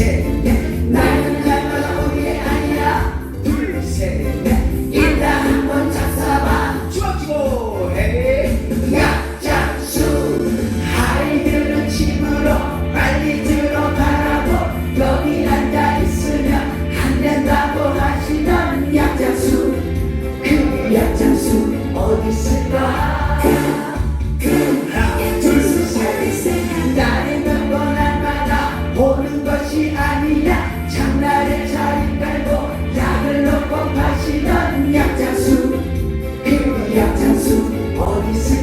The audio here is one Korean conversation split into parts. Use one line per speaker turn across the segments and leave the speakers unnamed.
셋넷 나는 날마다 우리 아니야 둘셋넷 일단 한번 잡숴봐 주먹쥐고 약장수 아이들은 집으로 빨리 들어가라고 여기 앉아있으면 안 된다고 하시던 약장수 그 약장수 어딨을까?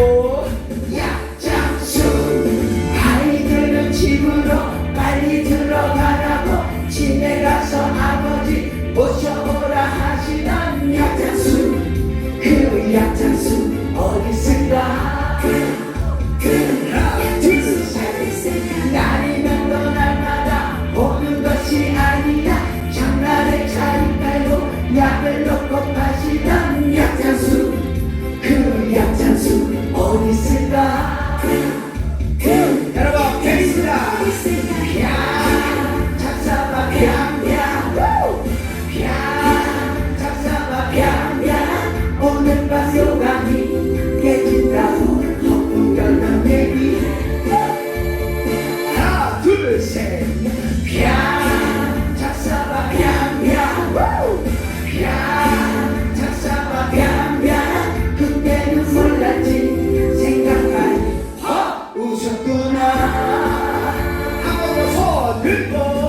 Yeah, yeah. People